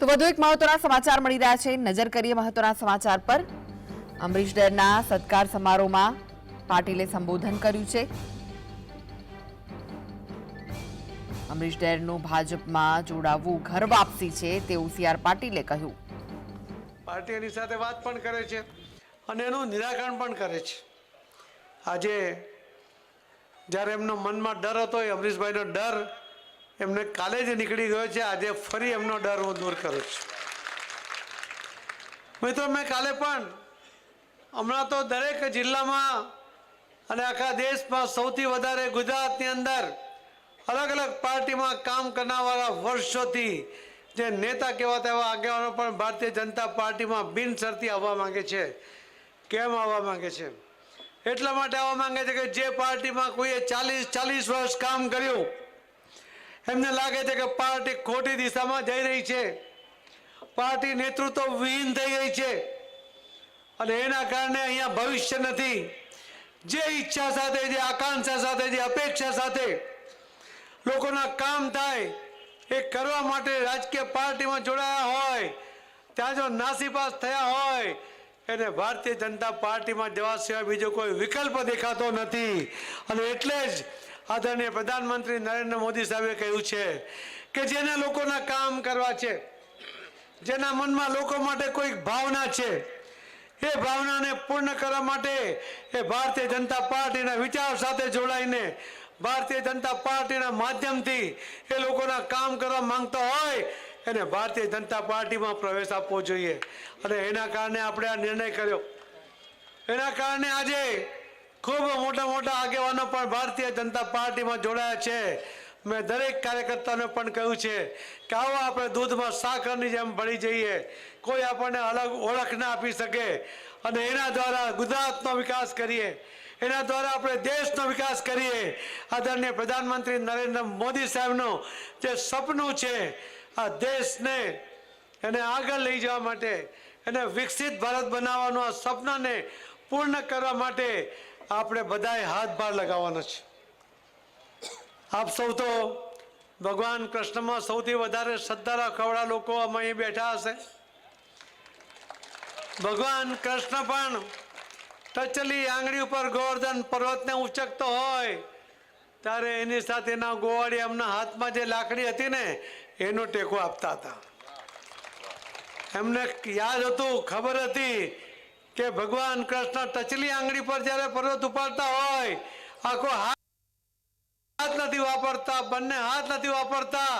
તો વધુ એક મહત્વના સમાચાર મળી રહ્યા છે. નજર કરીએ મહત્વના સમાચાર પર. અમરીશ ડેરના સત્કાર સમારોહમાં પાટીલે સંબોધન કર્યું છે. અમરીશ ડેરનું ભાજપમાં જોડાવવું ઘર વાપસી છે તેવું સી આર પાટીલે કહ્યું. પાર્ટી એની સાથે વાત પણ કરે છે અને એનું નિરાકરણ પણ કરે છે. આજે જ્યારે એમનો મનમાં ડર હતો, એ અમરીશભાઈનો ડર એમને કાલે જ નીકળી ગયો છે. આજે ફરી એમનો ડર હું દૂર કરું છું. મિત્રો, મેં કાલે પણ હમણાં તો દરેક જિલ્લામાં અને આખા દેશમાં સૌથી વધારે ગુજરાતની અંદર અલગ અલગ પાર્ટીમાં કામ કરનારવાળા વર્ષોથી જે નેતા કહેવાતા એવા આગેવાનો પણ ભારતીય જનતા પાર્ટીમાં બિનશરતી આવવા માંગે છે. કેમ આવવા માંગે છે? એટલા માટે આવવા માંગે છે કે જે પાર્ટીમાં કોઈએ ચાલીસ ચાલીસ વર્ષ કામ કર્યું એમને લાગે છે કે પાર્ટી ખોટી દિશામાં જઈ રહી છે. પાર્ટી નેતૃત્વ વિહીન થઈ ગઈ છે. અને એના કારણે અહીંયા ભવિષ્ય નથી. જે ઈચ્છા સાથે, જે આકાંક્ષા સાથે, જે અપેક્ષા સાથે લોકોના કામ થાય, એ કરવા માટે રાજકીય પાર્ટીમાં જોડાયા હોય, ત્યાં જો નાસીપાસ થયા હોય, એને ભારતીય જનતા પાર્ટીમાં જવા સિવાય બીજો કોઈ વિકલ્પ દેખાતો નથી. અને એટલે જ આદરણીય પ્રધાનમંત્રી નરેન્દ્ર મોદી સાહેબે કહ્યું છે કે જેના લોકોના કામ કરવા છે, જેના મનમાં લોકો માટે કોઈક ભાવના છે, એ ભાવનાને પૂર્ણ કરવા માટે એ ભારતીય જનતા પાર્ટીના વિચાર સાથે જોડાઈને ભારતીય જનતા પાર્ટીના માધ્યમથી એ લોકોના કામ કરવા માંગતા હોય, એને ભારતીય જનતા પાર્ટીમાં પ્રવેશ આપવો જોઈએ. અને એના કારણે આપણે આ નિર્ણય કર્યો. એના કારણે આજે ખૂબ મોટા મોટા આગેવાનો પણ ભારતીય જનતા પાર્ટીમાં જોડાયા છે. મેં દરેક કાર્યકર્તાને પણ કહ્યું છે કે આવો આપણે દૂધમાં સાકરની જેમ ભળી જઈએ. કોઈ આપણને અલગ ઓળખ ના આપી શકે. અને એના દ્વારા ગુજરાતનો વિકાસ કરીએ. એના દ્વારા આપણે દેશનો વિકાસ કરીએ. આદરણીય પ્રધાનમંત્રી નરેન્દ્ર મોદી સાહેબનું જે સપનું છે, આ દેશને એને આગળ લઈ જવા માટે, એને વિકસિત ભારત બનાવવાનું આ સપનાને પૂર્ણ કરવા માટે આપણે બધાએ હાથ ભાર લગાવવાનો છે. આપ સૌ તો ભગવાન કૃષ્ણમાં સૌથી વધારે શ્રદ્ધા રાખવાળા લોકો અમે અહીં બેઠા હશે. ભગવાન કૃષ્ણ પણ ટચલી આંગળી ઉપર ગોવર્ધન પર્વતને ઉચકતો હોય, ત્યારે એની સાથેના ગોવાળી એમના હાથમાં જે લાકડી હતી ને, એનો ટેકો આપતા હતા. એમને યાદ હતું, ખબર હતી કે ભગવાન કૃષ્ણ ટચલી આંગળી પર જ્યારે પર્વત ઉપાડતા હોય, આખો હાથ નથી વાપરતા, બંને હાથ નથી વાપરતા.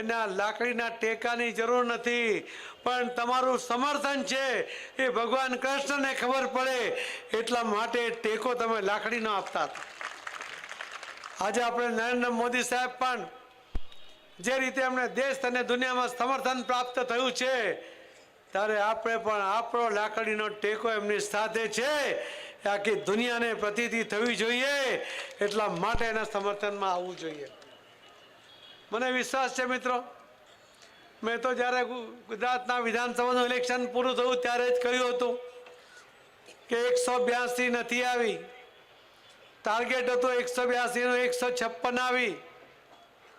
એના લાકડીના ટેકાની જરૂર નથી. પણ તમારું સમર્થન છે એ ભગવાન કૃષ્ણને ખબર પડે, એટલા માટે ટેકો તમે લાકડીનો આપતા હતા. આજે આપણે નરેન્દ્ર મોદી સાહેબ પણ જે રીતે એમણે દેશ અને દુનિયામાં સમર્થન પ્રાપ્ત થયું છે ત્યારે આપણે પણ આપણો લાકડીનો ટેકો એમની સાથે છે. આખી દુનિયાને પ્રતિતિ થવી જોઈએ, એટલા માટે એના સમર્થનમાં આવવું જોઈએ. મને વિશ્વાસ છે મિત્રો, મેં તો જ્યારે ગુજરાતના વિધાનસભાનું ઇલેક્શન પૂરું થયું ત્યારે જ કહ્યું હતું કે એકસો બ્યાસી નથી આવી. ટાર્ગેટ હતું એકસો બ્યાસીનું, એકસો છપ્પન આવી.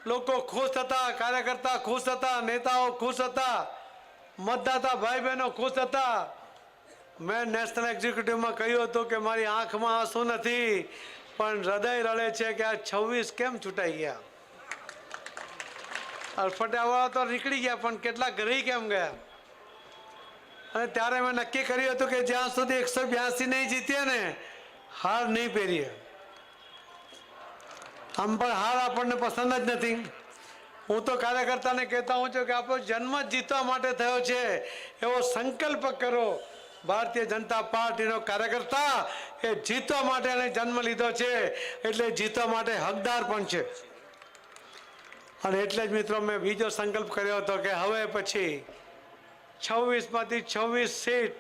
લોકો ખુશ હતા, કાર્યકર્તા ખુશ હતા, નેતાઓ ખુશ હતા. મતદાતા ભાઈ બહેનો ખુશ હતા. મેં નેશનલ એક્ઝિક્યુટિવમાં કહ્યું હતું કે મારી આંખમાં આંસુ નથી, પણ હૃદય રડે છે કે આ છવ્વીસ કેમ છૂટાઈ ગયા? અડફટાવાળા તો નીકળી ગયા, પણ કેટલા ઘરે કેમ ગયા? અને ત્યારે મેં નક્કી કર્યું હતું કે જ્યાં સુધી એકસો બ્યાસી નહીં જીતીએ ને, હાર નહીં પહેરીએ. આમ પણ હાર આપણને પસંદ જ નથી. હું તો કાર્યકર્તાને કહેતા હું છું કે આપણો જન્મ જીતવા માટે થયો છે. એવો સંકલ્પ કરો. ભારતીય જનતા પાર્ટીનો કાર્યકર્તા એ જીતવા માટે એને જન્મ લીધો છે. એટલે જીતવા માટે હકદાર પણ છે. અને એટલે જ મિત્રો મેં બીજો સંકલ્પ કર્યો હતો કે હવે પછી છવ્વીસમાંથી છવ્વીસ સીટ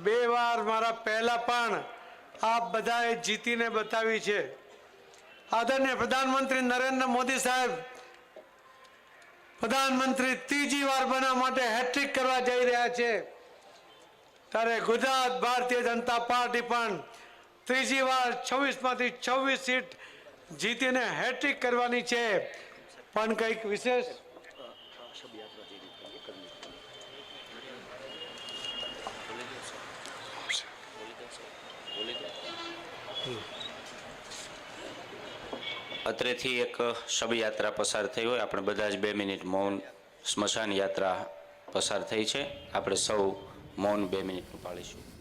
બે વાર મારા પહેલાં પણ આપ બધાએ જીતીને બતાવી છે. આદરણીય પ્રધાનમંત્રી નરેન્દ્ર મોદી સાહેબ પ્રધાનમંત્રી ત્રીજી વાર બનવા માટે હેટ્રિક કરવા જઈ રહ્યા છે. ત્યારે ગુજરાત ભારતીય જનતા પાર્ટી પણ ત્રીજી વાર છવ્વીસમાંથી છવ્વીસ સીટ જીતીને હેટ્રિક કરવાની છે. પણ કંઈક વિશેષ? અત્રેથી એક શબયાત્રા પસાર થઈ હોય. આપણે બધા જ બે મિનિટ મૌન સ્મશાન યાત્રા પસાર થઈ છે. આપણે સૌ મૌન બે મિનિટનું પાળીશું